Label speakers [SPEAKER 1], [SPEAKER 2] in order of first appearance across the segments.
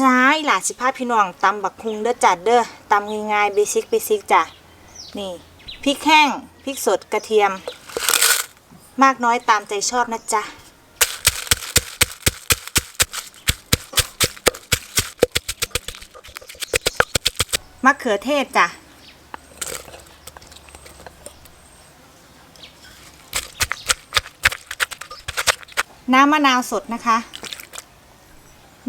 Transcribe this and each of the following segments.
[SPEAKER 1] จ้าหลาสิพาพี่น้องตำบักคุงเด้อจัดเด้อตำง่ายๆเบสิกเบสิกจ้ะนี่พริกแห้งพริกสดกระเทียม มากน้อยตามใจชอบนะจ๊ะมะเขือเทศจ้ะน้ำมะนาวสดนะคะ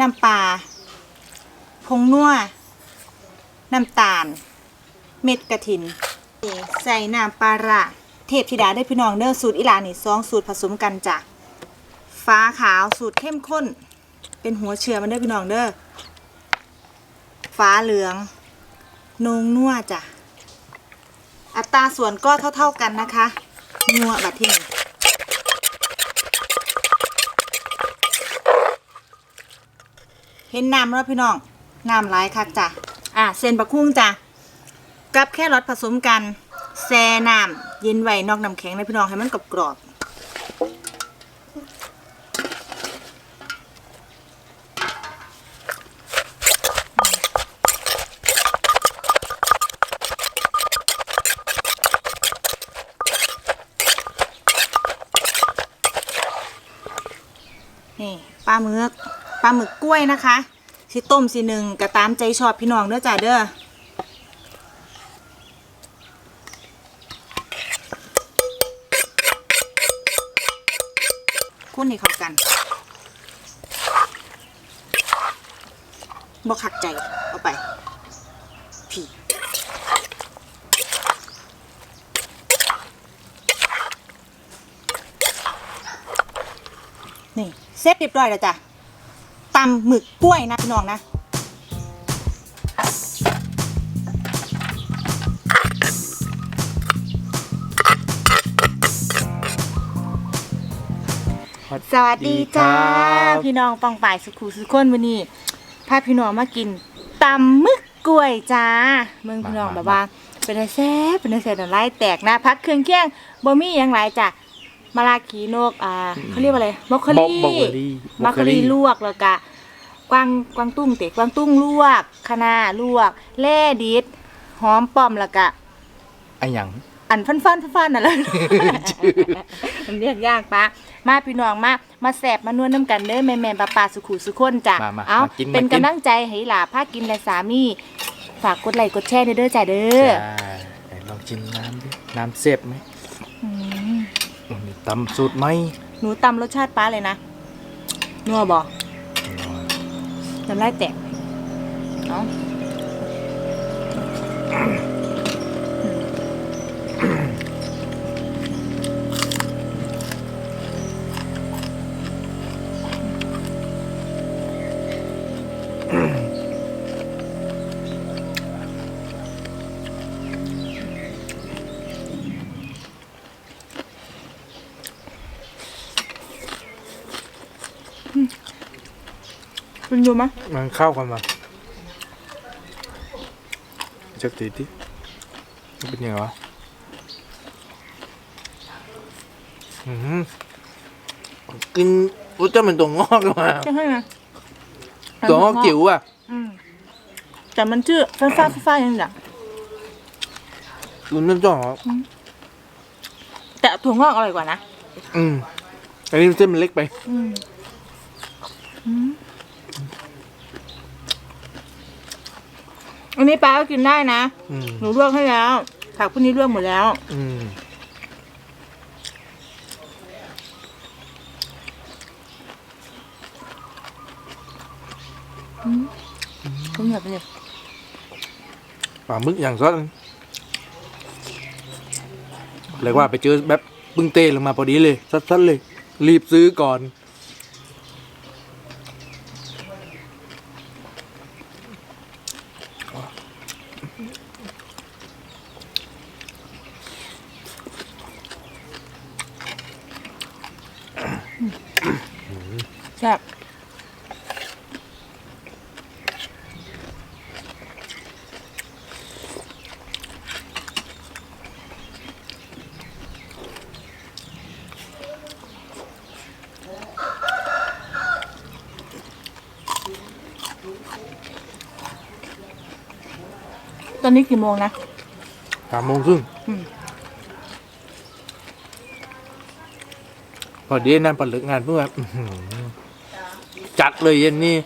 [SPEAKER 1] น้ำปลา ผงนัวน้ำตาล เม็ดกระถิน ใส่น้ำปลาร้าเทพธิดาได้พี่น้องเด้อสูตรอิหลานี่สองสูตรผสมกันจ้ะฟ้าขาวสูตรเข้มข้น เป็นหัวเชื้อมันเด้อพี่น้องเด้อฟ้าเหลืองนงนัวจ้ะอัตราส่วนก็เท่า ๆกันนะคะนัวบัดที่นี่เห็นน้ำแล้วพี่น้อง น้ำหลายคักจ้ะอะเส้นบะคุ้งจ้ะกับแค่รสผสมกันแซ่น้ำเย็นไว้นอกน้ำแข็งนะพี่น้องให้มันกรอบๆนี่ปลาหมึกปลาหมึกกล้วยนะคะ สิต้มสิหนึ่งก็ตามใจชอบพี่น้องเด้อจ้ะเด้อคุ้นให้เข้ากันบ่ขัดใจเอาไปพี่นี่เสร็จเรียบร้อยแล้วจ้ะ ตำหมึกกล้วยนะพี่น้องนะสวัสดีจ้า พี่น้องปองป่ายสุขุสุขคนวันนี้พาพี่น้องมากินตำมึกกล้วยจ้าเมืองพี่น้อง
[SPEAKER 2] มา
[SPEAKER 1] แบบว่า เป็นไงแซ่บเป็นไงแซ่บน้ำลายแตกนะพักเครื่องเคียงบ่มีหยังหลายจ้ะ มะลาขีนกอ่าเขาเรียกว่าอะไรมอคค
[SPEAKER 2] บ
[SPEAKER 1] ลี
[SPEAKER 2] บรอกโคลี
[SPEAKER 1] มอคคลีลวกแล้วก็กวางกวางตุ้งเตะกวางตุ้งลวกคะน้าลวกแล่ดิดหอมป้อมแล้วก็
[SPEAKER 2] ไอ้หยัง
[SPEAKER 1] อันฟันฟันฟันฟันน่ะเลยมันเรียกยากปะมาพี่น้องมามาแสบมานวลน้ำกันเด้อแม่แม่ปลาปลาสุขุสุขคนจ้ะ
[SPEAKER 2] มามา
[SPEAKER 1] เอา
[SPEAKER 2] มากิน
[SPEAKER 1] เป็น
[SPEAKER 2] มากิน
[SPEAKER 1] กำลังใจให้หลาพากินและสามี ฝากกดไลค์กดแชร์เด้อจ้ะเด้อ
[SPEAKER 2] จ้าไหนลองชิมน้ำดิน้ำเสียบไหม
[SPEAKER 1] อืม
[SPEAKER 2] อืม ตำสูตรไหม
[SPEAKER 1] หนูตำรสชาติป้าเลยนะนัวบอกน้ำลายแตกเนาะ ป็นดูมั้ย
[SPEAKER 2] มันเข้ากันมาจักตีดิมันเป็นยังไงวะอืมกินรสชาติเหมือนตัวงอกเลยมา
[SPEAKER 1] ใช่ไหม
[SPEAKER 2] ตัวงอกจิ๋วอะ
[SPEAKER 1] อืมแต่มันชื่อฟ้าฟ้าฟ้าฟ้าอย่างนี้จ้ะ
[SPEAKER 2] คุณนั่นจ้องเหรอ
[SPEAKER 1] แต่ถั่วงอกอร่อยกว่านะ
[SPEAKER 2] อืม อันนี้เส้นมันเล็กไป
[SPEAKER 1] อืมอืม อันนี้ปลาก็กินได้นะ
[SPEAKER 2] อืม
[SPEAKER 1] หนูลวกให้แล้ว ผักพวกนี้ลวกหมดแล้ว
[SPEAKER 2] อืม
[SPEAKER 1] ผมอยากไปเลย
[SPEAKER 2] ปลาหมึกอย่างซอสเรียกว่าไปเจอแบบปึ้งเต้ลงมาพอดีเลยซัดๆเลย รีบซื้อก่อน
[SPEAKER 1] อนนี้กี่โมงนะ
[SPEAKER 2] สามโมงครึ่ง
[SPEAKER 1] อืม
[SPEAKER 2] พอดีนั่นปลึกงานเพื่ออื้อหือจัดเลยเย็นนี่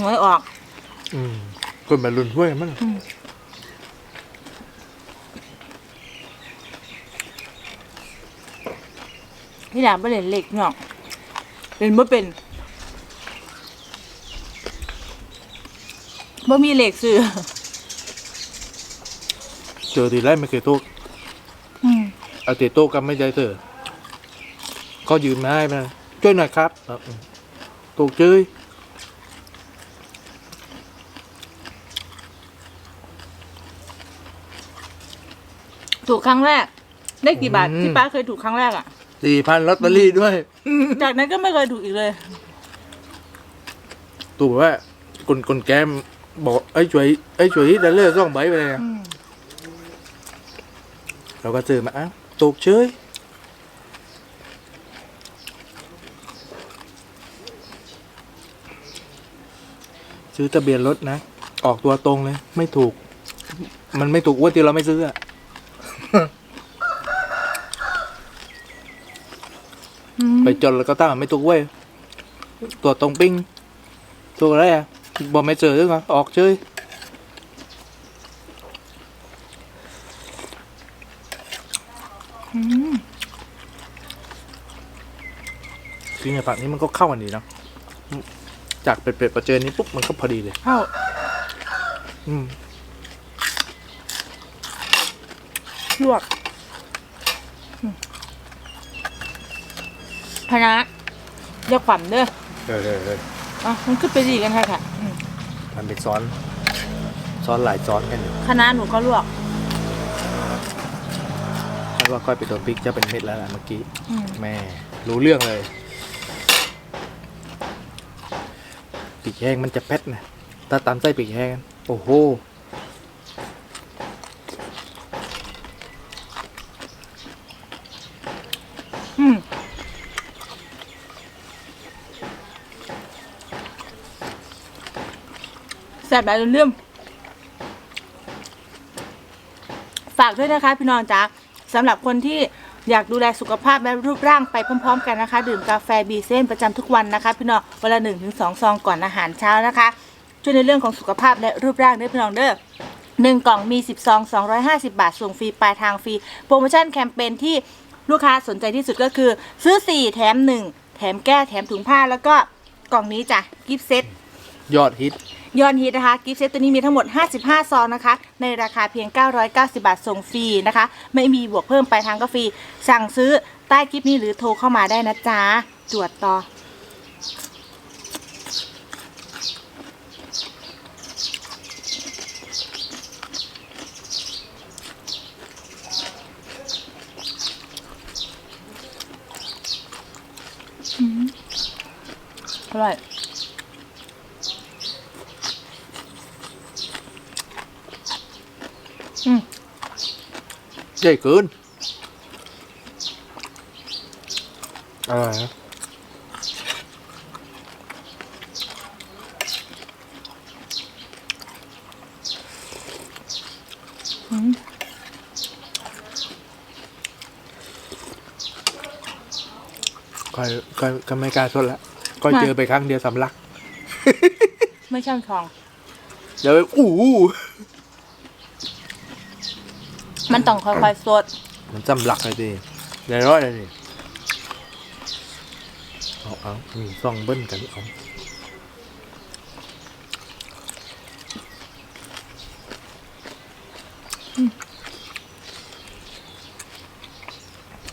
[SPEAKER 1] มันยังไม่ออก
[SPEAKER 2] อืมคนมาลุนห้วยมัน
[SPEAKER 1] พี่ดาบไปเล่นเหล็กเนาะเป็นบ่เป็นบ่มีเหล็กซื้อ
[SPEAKER 2] เจอทีไรไม่เคยโต๊ะ
[SPEAKER 1] อืม
[SPEAKER 2] เอาแต่โต๊ะกันไม่ใจเธอก็ยืนมาให้มาช่วยหน่อยครับครับอืมโต๊ะเจ้ย
[SPEAKER 1] ถูกครั้งแรก ได้กี่บาทที่ป้าเคยถูกครั้งแรกอะ
[SPEAKER 2] สี่พันลอตเตอรี่ด้วย
[SPEAKER 1] จากนั้นก็ไม่เคยถูกอีกเลย
[SPEAKER 2] ตู่บอกว่าคนคนแกมบอกไอ้ยช่วยไอ้ยช่วยแต่เลือกซ่องใบไปเลยนะ
[SPEAKER 1] อืม
[SPEAKER 2] เราก็ซื้อมาอ้าวตกเฉยซื้อทะเบียนรถนะ ออกตัวตรงเลย ไม่ถูก มันไม่ถูกว่าที่เราไม่ซื้ออะ
[SPEAKER 1] อืม
[SPEAKER 2] ไปจนแล้วก็ตั้งไม่ถูกเว้ยตัวตรงปิ้งตัวอะไรอะบอกไม่เจอด้วยกันออกเฉย
[SPEAKER 1] อืม
[SPEAKER 2] จริงๆฝั่งนี้มันก็เข้ากันดีเนอะจากเป็ดๆมาเจอนี้ปุ๊บมันก็พอดีเลย
[SPEAKER 1] เข้า
[SPEAKER 2] อืม
[SPEAKER 1] ลวกอืม พนะอย่าขวัญเด้อ
[SPEAKER 2] เออเออเออ
[SPEAKER 1] อะมันขึ้นไปดีกันค่ะค่ะอืม
[SPEAKER 2] มันเป็นซ้อนซ้อนหลายซ้อนกันอยู่
[SPEAKER 1] คณะหนูก็ลวก
[SPEAKER 2] ไม่ว่าค่อยไปโดนพริกจะเป็นเม็ดแล้วล่ะเมื่อกี้
[SPEAKER 1] อืม
[SPEAKER 2] แม่รู้เรื่องเลยปีกแห้งมันจะแพทนะถ้าตามไส้ปีกแห้ง โอ้โห
[SPEAKER 1] บแบบเรื่องฝากด้วยนะคะพี่น้องจ๊ะสำหรับคนที่อยากดูแลสุขภาพและรูปร่างไปพร้อม ๆ กันนะคะ ดื่มกาแฟบีเซนประจำทุกวันนะคะ พี่น้องวันละหนึ่งถึงสองซองก่อนอาหารเช้านะคะ ช่วยในเรื่องของสุขภาพและรูปร่างด้วยพี่น้องเด้อหนึ่งกล่องมี 10ซอง250 บาท ส่งฟรี ปลายทางฟรี โปรโมชั่นแคมเปญที่ลูกค้าสนใจที่สุดก็คือ ซื้อ 4 แถม 1 แถมแก้วแถมถุงผ้าแล้วก็กล่องนี้จ้ะกิฟต์เซต
[SPEAKER 2] ยอดฮิต
[SPEAKER 1] ยอนฮิตนะคะกิฟต์เซตตัวนี้มีทั้งหมด 55 ซองนะคะ ในราคาเพียง 990 บาทส่งฟรีนะคะ ไม่มีบวกเพิ่มไปทางก็ฟรี สั่งซื้อใต้คลิปนี้หรือโทรเข้ามาได้นะจ๊ะจวดต่อ อร่อย
[SPEAKER 2] ใหญ่เกินอร่อยนะ
[SPEAKER 1] อืม
[SPEAKER 2] ก็ก็ก็ไม่กล้าชดละก็เจอไปครั้งเดียวสำลัก
[SPEAKER 1] ไม่ช่างทอง
[SPEAKER 2] เดี๋ยวไปอู้หู
[SPEAKER 1] มันต้องค่อยๆสด
[SPEAKER 2] มันสำลักเลยดิในร้อยเลยดิเอาเอามีซ่องเบิ้ลกันเอา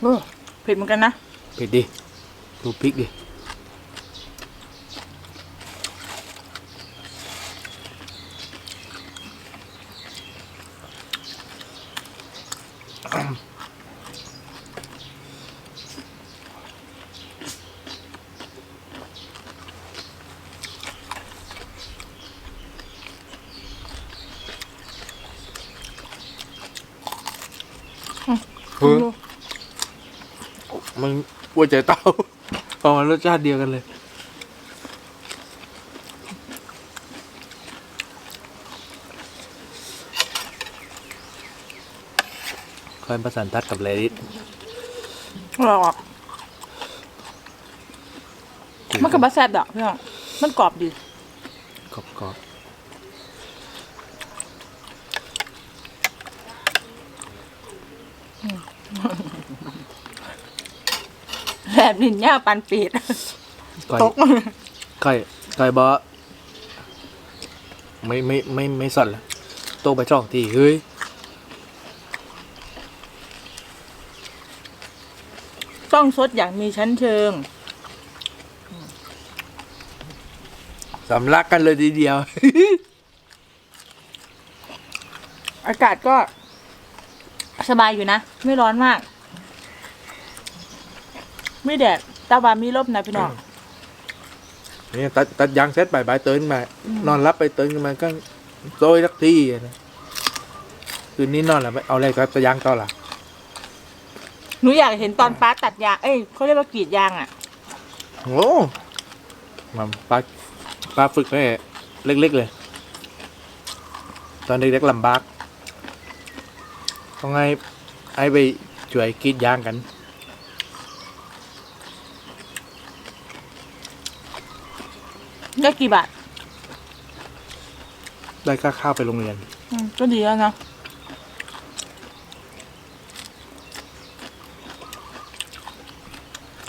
[SPEAKER 1] เออเผ็ดเหมือนกันนะ
[SPEAKER 2] เผ็ดดิดูพริกดิ ฮ้ยมันหัวใจเต้าประมาณรสชาติเดียวกันเลย คอยประสานทัดกับเลดิส
[SPEAKER 1] หรอกมันก็บะแซ่บดอกพี่น้องมันกรอบดี
[SPEAKER 2] กรอบ กรอบ
[SPEAKER 1] แซ่บลิ้นย่าปันปีด
[SPEAKER 2] ก้อย
[SPEAKER 1] ตก
[SPEAKER 2] ก้อยก้อยบอไม่ไม่ไม่ไม่สั่นละโตไปช่องทีเฮ้ย
[SPEAKER 1] ต้องสดอย่างมีชั้นเชิง
[SPEAKER 2] สำลักกันเลยทีเดียว
[SPEAKER 1] อากาศก็ สบายอยู่นะ ไม่ร้อนมาก ไม่แดดแตาบามีลมนะพี่น้อง
[SPEAKER 2] นี่ตัดตัดยางเสร็จบ่ายบ่ายตื่นมา นอนรับไปตื่นขึ้นมาก็โซยสักทีอะนะคืนนี้นอนแล้วเอาอะไรครับตัดยางต่อละ
[SPEAKER 1] หนูอยากเห็นตอนป้าตัดยางเอ้ยเขาเรียกว่ากรีดยางอะ
[SPEAKER 2] โอ้มันปลาปลาฝึกแค่เล็กๆเลย ตอนเด็กๆลำบาก ต้องให้ให้ไปช่วยกรีดยางกัน
[SPEAKER 1] ได้กี่บาท
[SPEAKER 2] ได้ค่าข้าวไปโรงเรียน
[SPEAKER 1] อืมก็ดีแล้วนะ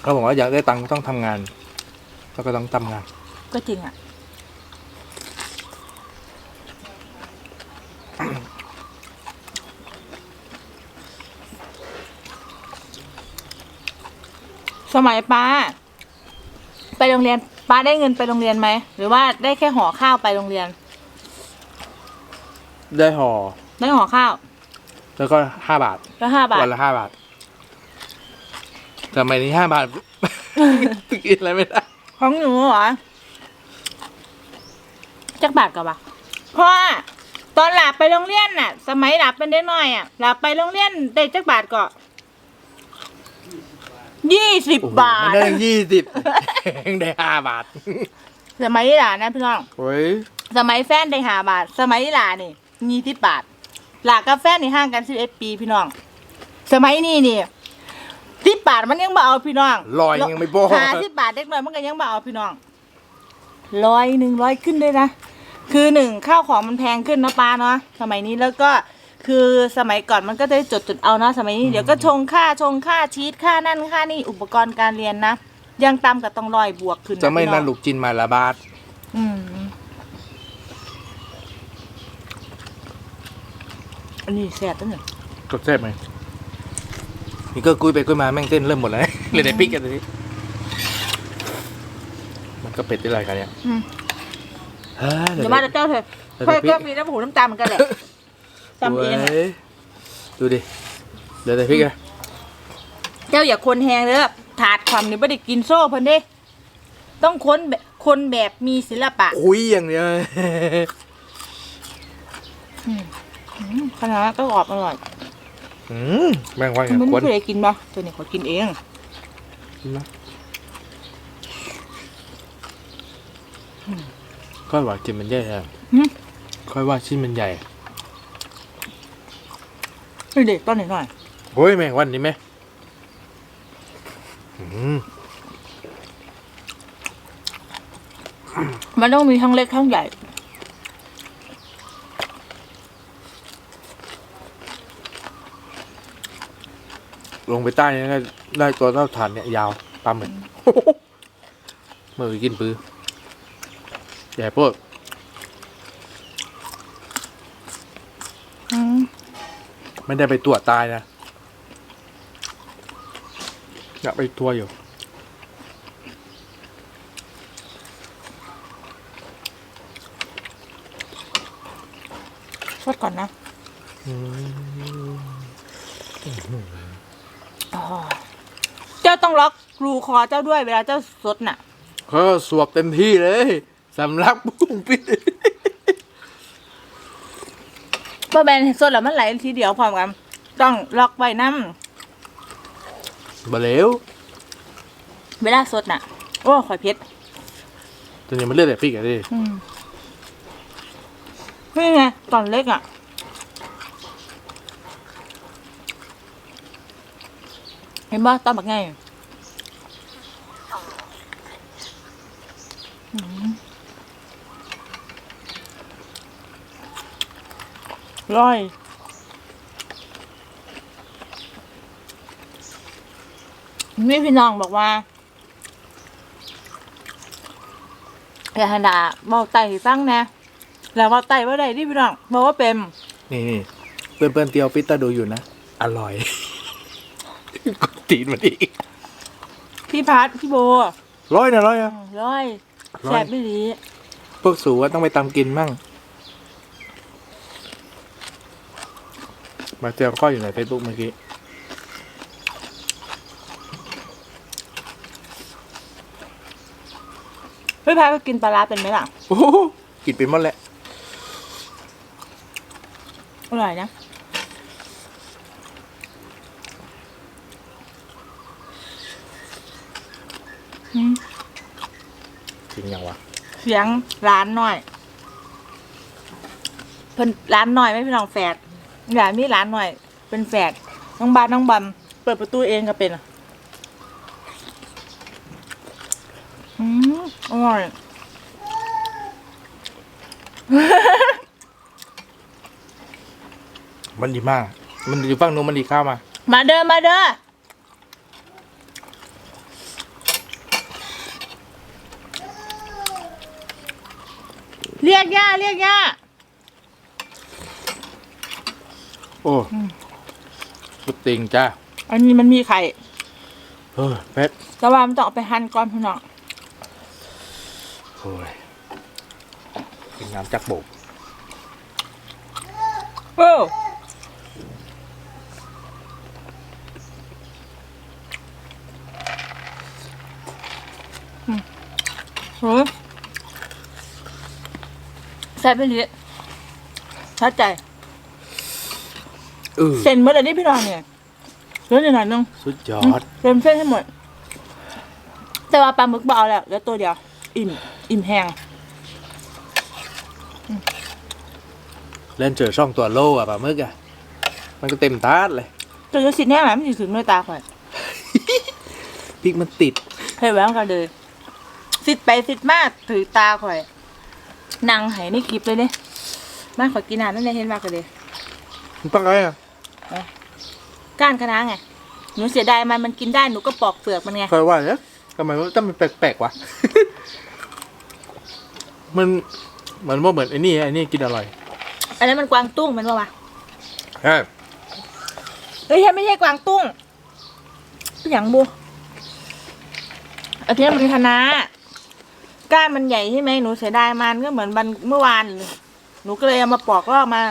[SPEAKER 2] เขาบอกว่าอยากได้ตังค์ต้องทำงาน แล้วก็ต้องทำงาน
[SPEAKER 1] ก็จริงอะ สมัยป้า ไปโรงเรียนป้าได้เงินไปโรงเรียนไหม หรือว่าได้แค่ห่อข้าวไปโรงเรียน
[SPEAKER 2] ได้ห่อ
[SPEAKER 1] ได้ห่อข้าว
[SPEAKER 2] แล้วก็ห้าบาท
[SPEAKER 1] ก็ห้าบาท
[SPEAKER 2] วันละห้าบาททำไมนี้ห้าบาท กินอะไรไม่ได้
[SPEAKER 1] ของหนูเหรอจักบาทกับวะเพราะว่าตอนหลับไปโรงเรียนน่ะ สมัยหลับเป็นเด็กน้อยอะหลับไปโรงเรียนได้จักบาทก็ ยี่สิบ
[SPEAKER 2] โอ้โห
[SPEAKER 1] บา
[SPEAKER 2] มัน
[SPEAKER 1] ท
[SPEAKER 2] ได้ยี่สิบได้ห้าบาท
[SPEAKER 1] สมัยหลานนะพี่น้อง
[SPEAKER 2] โอ้ย
[SPEAKER 1] สมัยแฟนได้ห้าบาท สมัยหลานนี่ยี่สิบบาท หลานกับแฟนนี่ห่างกันสิบเอ็ดปีพี่น้อง สมัยนี้นี่สิบบาทมันยังบ่เอาพี่น้อง
[SPEAKER 2] ลอยยังไม่พอ
[SPEAKER 1] หาสิบบาทเด็กน้อยมันก็ยังบ่เอาพี่น้องร้อยหนึ่งร้อยขึ้นด้วยนะ คือหนึ่งข้าวของมันแพงขึ้นนะป้าเนาะสมัยนี้แล้วก็ คือสมัยก่อนมันก็จะจดจดๆเอาเนาะสมัยนี้เดี๋ยวก็ชงค่าชงค่าชีตค่านั่นค่านี่อุปกรณ์การเรียนนะยังต่ำกับต้องร้อยบวกขึ้น
[SPEAKER 2] จะไม่
[SPEAKER 1] พี่
[SPEAKER 2] นั่
[SPEAKER 1] อนง
[SPEAKER 2] ลูกจินมาละบาท
[SPEAKER 1] อืมอันนี้แซ่บตั้งเนี่ย
[SPEAKER 2] กดแซ่บไหมนี่ก็คุยไปคุยมาแม่งเต้นเริ่มหมดแล้วเลยได้พริกกันทีมันก็เป็ดได้ไรกันเนี่ย
[SPEAKER 1] อืม
[SPEAKER 2] เฮ้ย
[SPEAKER 1] เดี๋ยวมาเดี๋ยวเจ้าเถอะ
[SPEAKER 2] เดี๋ยว
[SPEAKER 1] เพื่อ
[SPEAKER 2] พริก
[SPEAKER 1] ก็มีน้ำหูน้ำตาลเหมือนกันแหละ จำเองอะ
[SPEAKER 2] โยดูดิเดี๋ยวแต่พริกอะ
[SPEAKER 1] เจ้าอย่าคนแหงเด้อถาดความนี่ไม่ได้กินโซ่เพิ่นเด้ต้องคนแบบคนแบบมีศิลปะ
[SPEAKER 2] คุยอย่างเดียว
[SPEAKER 1] อืมขนาดนั้นก็กรอบอร่อย
[SPEAKER 2] อืมแม่งว่าไง
[SPEAKER 1] มัน
[SPEAKER 2] ค
[SPEAKER 1] ไม่
[SPEAKER 2] น
[SPEAKER 1] เคยกินปะตัวนี้ขอกินเอง
[SPEAKER 2] ค่อยว่ากินมันใหญ่อะ
[SPEAKER 1] หึ
[SPEAKER 2] ค่อยว่าชิ้นมันใหญ่
[SPEAKER 1] เฮ้ยเด็กต้นหน่อยหน่อย
[SPEAKER 2] โอ้ยแม่งวันนี้ไหมอืม
[SPEAKER 1] มันต้องมีทั้งเล็กทั้งใหญ่
[SPEAKER 2] ลงไปใต้เนี่ยได้ได้ตัวเท่าฐานเนี่ยยาวปลาหมึกเมื่อกี้กินปื้อใหญ่โพวก
[SPEAKER 1] อืม
[SPEAKER 2] ไม่ได้ไปตรวจตายนะอยากไปทัวร์อยู่
[SPEAKER 1] ชดก่อนนะอ๋อเจ้าต้องล็อกรูคอเจ้าด้วยเวลาเจ้าสดน่ะ
[SPEAKER 2] เขาก็สวกเต็มที่เลยสำลักบุ้งปิด
[SPEAKER 1] เพราะแบนสดแล้วมันไหลทีเดียวพร้อมกัน ต้องล็อกไว้น้ำ
[SPEAKER 2] บะเหลว
[SPEAKER 1] เวลาสดน่ะ โอ้ข่อยเผ็ด
[SPEAKER 2] ตอนนี้มันเลือดแต่พริกอะดิ
[SPEAKER 1] อืมนี่ไงตอนเล็กอะ เห็นบ่ตอนบักไง ร่อยมีพี่น้องบอกว่าอย่าหันดาเมาไต่ให้ฟังแหนะแล้วเมาไต่ว่าใดที่พี่น้องบอกว่าเป็น
[SPEAKER 2] นี่นี่เพื่อนเพื่อนๆเตียวฟิตตาดูอยู่นะ อร่อยกดตีนมันอีก
[SPEAKER 1] พี่พัดพี่โบ
[SPEAKER 2] ร้อยนะร้อยอะ
[SPEAKER 1] ร้อย
[SPEAKER 2] ร้อย
[SPEAKER 1] แซ่บไม่ดี
[SPEAKER 2] พวกสูว่าต้องไปตามกินมั่ง มาเจอข้ออยู่ในเฟซบุ๊กเมื่อกี้
[SPEAKER 1] พี่พัดก็กินปลาร้าเป็นไหมล่ะ
[SPEAKER 2] โอ้โหกินไปหมดแหละ
[SPEAKER 1] อร่อยนะ อืม
[SPEAKER 2] จริงยังวะ
[SPEAKER 1] เสียงร้านหน่อย เพิ่นร้านหน่อยไม่พี่น้องแฝด อย่ามีร้านหน่อย เป็นแฝดน้องบาสน้องบัมเปิดประตูเองก็เป็นอะอืมอร่อย
[SPEAKER 2] มันดีมาก มันอยู่ฝั่งนู้นมันดีข้าวมา
[SPEAKER 1] มาเด้อมาเด้อเรียกย่าเรียกย่า
[SPEAKER 2] โอ้สุดติงจ้า
[SPEAKER 1] อันนี้มันมีไข่
[SPEAKER 2] เออเพชร
[SPEAKER 1] แต่ว่ามันต้องเอาไปหั่นก่อนพี่น้อง
[SPEAKER 2] โอ้ยกินน้ำจากโบก
[SPEAKER 1] เอออืมโหแซ่บไปเลยชัดใจ
[SPEAKER 2] เออ
[SPEAKER 1] เซ็นเมื่อไหร่นี่พี่น้องเนี่ยเหลือหน่อยๆนึง
[SPEAKER 2] สุดยอด
[SPEAKER 1] เต็มเส้นให้หมด แต่ว่าปลาหมึกเบเอาแล้วเหลือตัวเดียว อิ่ม อิ่มแห้ง
[SPEAKER 2] เล่นเจอช่องตัวโลอะปลาหมึกอะมันก็เต็มตาดเลย
[SPEAKER 1] จนจะสิแน่ไหมไม่ถึงด้วยตาข่อย
[SPEAKER 2] พริกมันติด
[SPEAKER 1] ให้แหววกันเลยสิดไปสิดมากถือตาข่อยนั่งไหในคลิปเลยเนี่ยมาข่อยกินน้ำนั่นเลยเห็นมากเลย
[SPEAKER 2] มันปังไงอะ
[SPEAKER 1] ก้านคะน้าไง หนูเสียดายมันมันกินได้หนูก็ปอกเปลือกมันไง
[SPEAKER 2] คอยว่าเนี่ยทำไมมันต้องมันแปลกๆวะ มันมันว่าเหมือนไอ้นี่ไอ้นี่กินอร่อย
[SPEAKER 1] อันนั้นมันกวางตุ้งมันว่าวะ
[SPEAKER 2] ใช่
[SPEAKER 1] เฮ้ยไม่ใช่กวางตุ้งเป็นอย่างบูอันนี้มันคะน้าก้านมันใหญ่ใช่ไหมหนูเสียดายมันก็เหมือนวันเมื่อวานเลยหนูก็เลยเอามาปอกลอกมา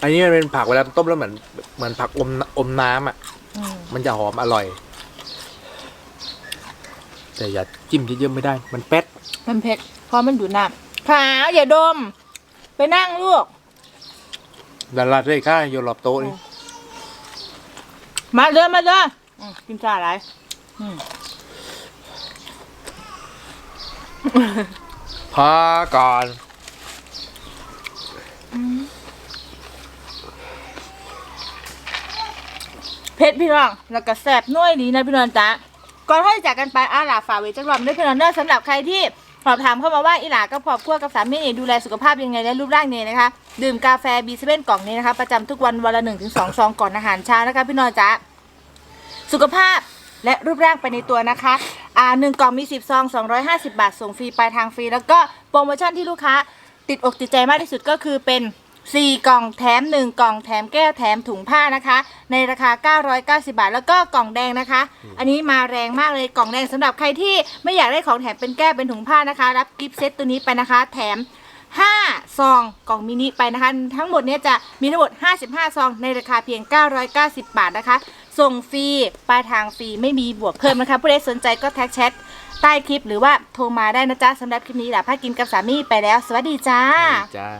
[SPEAKER 2] อันนี้มันเป็นผักเวลาต้มแล้วเหมือนเหมือนผักอมอมน้ำอะ
[SPEAKER 1] อืม
[SPEAKER 2] มันจะหอมอร่อย แต่อย่าจิ้มเยอะๆไม่ได้ มันแป๊ด
[SPEAKER 1] มันเผ็ดเพราะมันอยู่น้ำขาวอย่าดม ไปนั่งลูก
[SPEAKER 2] ดาราได้ค่าโยนรอบโต๊ะนี่
[SPEAKER 1] มาเด้อมาเด้ออืมกินชาอะไรอืม
[SPEAKER 2] พาก่อน
[SPEAKER 1] เผ็ดพี่น้องแล้วก็แสบน่วยดีนะพี่น้องจ๊ะก่อนที่จะจากกันไปอาหลาฝากไว้จักรอบด้วยพี่น้องเนอสำหรับใครที่สอบถามเข้ามาว่าอีหลากับครอบครัวกับสามีดูแลสุขภาพยังไงและรูปร่างเนี่ยนะคะ ดื่มกาแฟบีเซเว่นกล่องนี้นะคะ ประจำทุกวันวันละหนึ่งถึงสองซองก่อนอาหารเช้านะคะพี่น้องจ๊ะสุขภาพและรูปร่างไปในตัวนะคะ อ่าหนึ่งกล่องมี10ซอง250บาทส่งฟรีปลายทางฟรี แล้วก็โปรโมชั่นที่ลูกค้าติดอกติดใจมากที่สุดก็คือเป็น 4 กล่องแถม 1 กล่องแถมแก้วแถมถุงผ้านะคะ ในราคา 990 บาท แล้วก็กล่องแดงนะคะ อันนี้มาแรงมากเลยกล่องแดงสำหรับใครที่ไม่อยากได้ของแถมเป็นแก้วเป็นถุงผ้านะคะ รับกิฟต์เซตตัวนี้ไปนะคะ แถม5ซองกล่องมินิไปนะคะ ทั้งหมดเนี้ยจะมีทั้งหมด 55 ซอง ในราคาเพียง 990 บาทนะคะ ส่งฟรีปลายทางฟรีไม่มีบวกเพิ่มนะคะผู้ใดสนใจก็แท็กแชทใต้คลิปหรือว่าโทรมาได้นะจ๊ะสำหรับคลิปนี้หล่ะพากินกับสามีไปแล้ว สวัสดีจ้า
[SPEAKER 2] จ้า